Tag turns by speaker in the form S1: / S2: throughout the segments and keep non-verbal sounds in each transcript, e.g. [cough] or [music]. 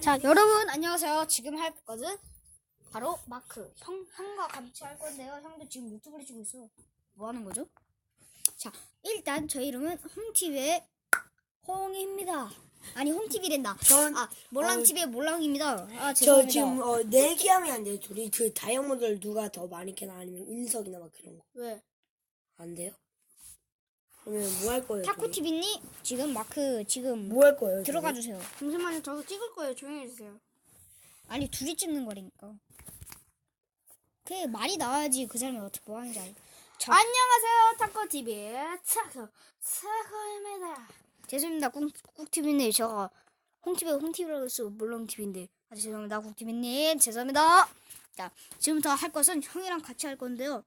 S1: 자, 여러분 안녕하세요. 지금 할 거는 바로 마크. 형 형과 같이 할 건데요. 형도 지금 유튜브를 찍고 있어. 뭐 하는 거죠? 자, 일단 저 이름은 홍TV의 홍입니다. 아니 홍TV랜다.
S2: 전-
S1: 아 몰랑TV의 몰랑입니다. 아
S2: 저
S1: 죄송합니다.
S2: 지금 어, 내기하면 안 돼요. 둘이 그 다이아몬드를 누가 더 많이 캐나 아니면 인석이나 막 그런 거.
S1: 왜?
S2: 안 돼요? 그러면 뭐할 거예요?
S1: 타코 TV니 지금 마크 지금
S2: 뭐할 거예요?
S1: 들어가
S2: 둘이?
S1: 주세요.
S3: 잠시만요. 저도 찍을 거예요. 조용히 해주세요.
S1: 아니 둘이 찍는 거라니까. 그 말이 나와야지 그 사람이 어떻게 뭐 하는지 알. 자,
S3: 안녕하세요. 타코 TV의 타코 타코입니다.
S1: 죄송합니다. 꾹, 꾹TV님. 제가 홍TV, 홍TV라고 했어. 물론 TV인데. 아, 죄송합니다. 꾹TV님. 죄송합니다. 자, 지금부터 할 것은 형이랑 같이 할 건데요.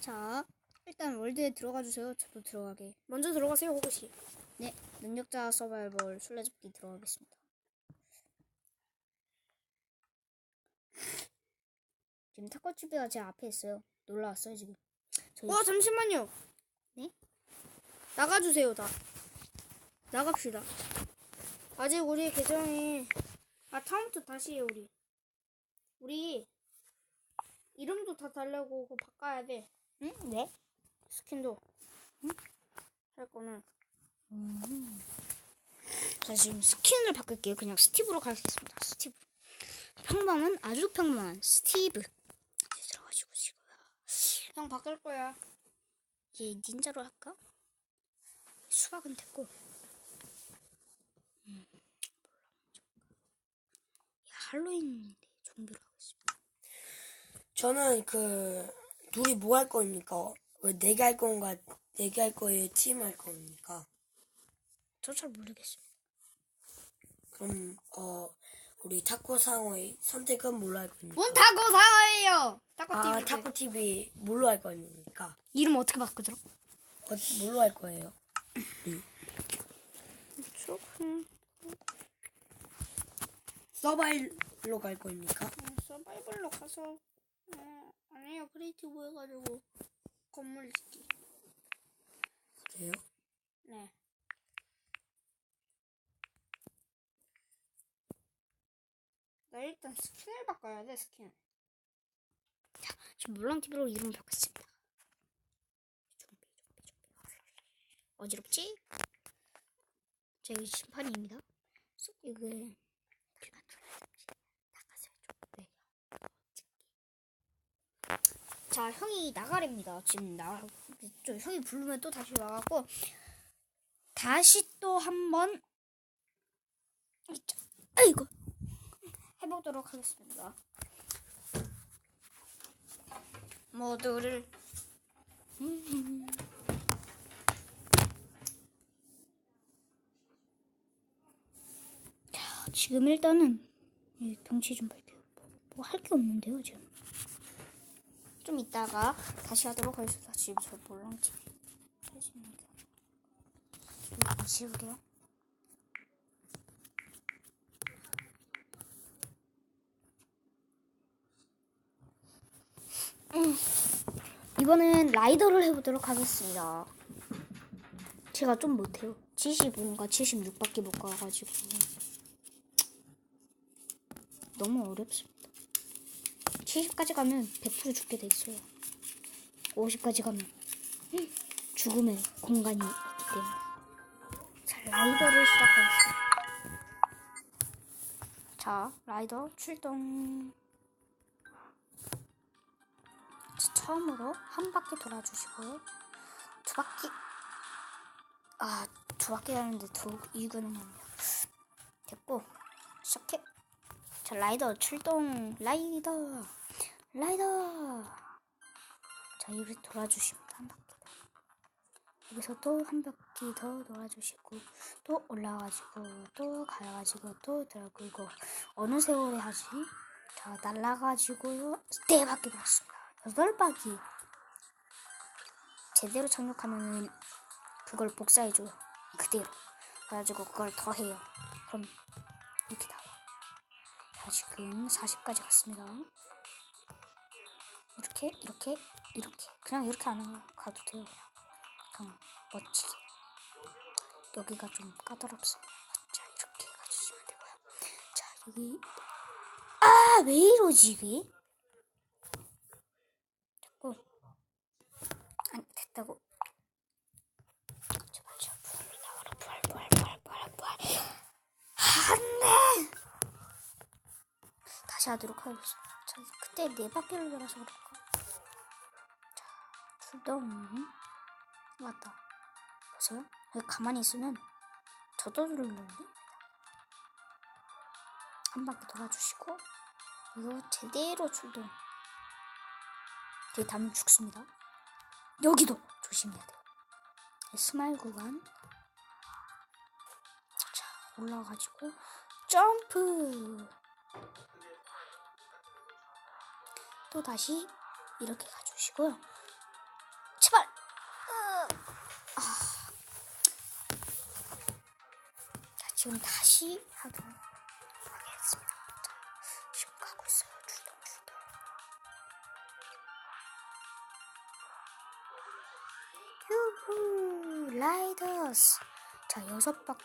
S1: 자, 일단 월드에 들어가 주세요. 저도 들어가게.
S3: 먼저 들어가세요, 호구씨.
S1: 네, 능력자 서바이벌 술래잡기 들어가겠습니다. 지금 타코TV가 제 앞에 있어요. 놀라왔어요, 지금. 저희
S3: 어, 잠시만요.
S1: 네?
S3: 나가주세요, 다. 나갑시다. 아직 우리 계정이 아 다음부터 다시 해 우리. 우리 이름도 다 달라고 바꿔야 돼.
S1: 응? 네?
S3: 스킨도. 할 거는
S1: 자 지금 스킨을 바꿀게요. 그냥 스티브로 가겠습니다. 스티브. 평범한 아주 평범한 스티브. 들어가지고 지금
S3: 형 바꿀 거야.
S1: 얘 닌자로 할까? 수박은 됐고. 음. 야, 할로윈인데 좀비로 하겠습니다.
S2: 저는 그 둘이 뭐 할 겁니까? 어, 내기 할 건가? 내기 할 거예요? 팀 할 겁니까?
S1: 저 잘 모르겠어요.
S2: 그럼 어 우리 타코 상어의 선택은 뭘로 할 겁니까?
S3: 뭔 타코 상어예요. 타코 TV.
S2: 아 타코 TV 뭘로 할 겁니까?
S1: 이름 어떻게 바꾸더라?
S2: 어, 뭘로 할 거예요?
S3: 음, [clears throat]
S2: 서바일로 갈 겁니까?
S3: 서바이벌로 가서 어, 아니에요 크리에이티브 해가지고 건물 짓기.
S2: 그래요?
S3: 네. 나 일단 스킨을 바꿔야 돼 스킨.
S1: 지금 물랑TV로 이름 바꿨습니다. 좀비, 좀비, 좀비. 어지럽지? 자, 여기 심판입니다. 쏙, 이거. 나가세요, 좀. 네. 자, 형이 나가랍니다. 지금 나가고. 저 형이 부르면 또 다시 나가고. 다시 또 한 번. 아이고. 해보도록 하겠습니다. 모두를 자, 지금 일단은 이 경치 좀 볼게요. 뭐 할 게 없는데요, 지금. 좀 이따가 다시 하도록 하겠습니다. 지금 저 몰랑지 해집니다. 좀 지울게요. 이번엔 라이더를 해보도록 하겠습니다. 제가 좀 못해요. 75인가 76밖에 못 가가지고 너무 어렵습니다. 70까지 가면 100% 죽게 돼 있어요. 50까지 가면 음, 죽음의 공간이 있기 때문에 자 라이더를 시작하겠습니다. 자 라이더 출동. 자, 처음으로 한 바퀴 돌아주시고요. 두 바퀴. 아, 두 바퀴 하는데 두, 이거는 아니야. 됐고, 시작해. 자, 라이더 출동. 라이더. 라이더. 자, 이렇게 돌아주십니다. 한 바퀴 더. 여기서 또 한 바퀴 더 돌아주시고, 또 올라가지고, 또 가가지고, 또 들어가고, 어느 세월에 하지? 자, 날라가지고요. 네 바퀴 돌았습니다. 여덟 바퀴. 제대로 착륙하면은 그걸 복사해줘요. 그대로. 그래가지고 그걸 더해요. 그럼 지금 40까지 갔습니다. 이렇게, 이렇게, 이렇게. 그냥 이렇게 안 가도 돼요. 그냥 멋지게. 여기가 좀 까다롭습니다. 자, 여기. 아, 왜 이러지, 이게? 됐고. 아니, 됐다고. 제발, 제발, 부활로 나와라. 부활, 부활, 부활, 부활, 부활. 안 돼! 다시 하도록 하겠습니다. 자, 그때 네 바퀴를 돌아서 그럴까? 자, 출동. 맞다. 보세요. 여기 가만히 있으면 저도 누르는데? 한 바퀴 돌아주시고, 이거 제대로 출동. 뒤에 닿으면 죽습니다. 여기도 조심해야 돼요. 네, 스마일 구간. 자, 올라가지고, 점프! 또 다시 이렇게 가주시고요. 제발! 으, 아. 자, 지금 다시 하도록 하겠습니다. 자, 지금 가고 있어요. 출동, 출동. 유후, 라이더스. 자, 여섯 바퀴.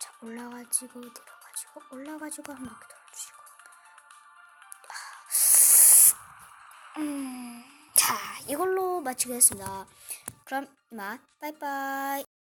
S1: 자, 올라가지고, 내려가지고, 올라가지고 한 바퀴 돌아주시고. 아, 음, 자, 이걸로 마치겠습니다. 그럼 이만, 빠이빠이.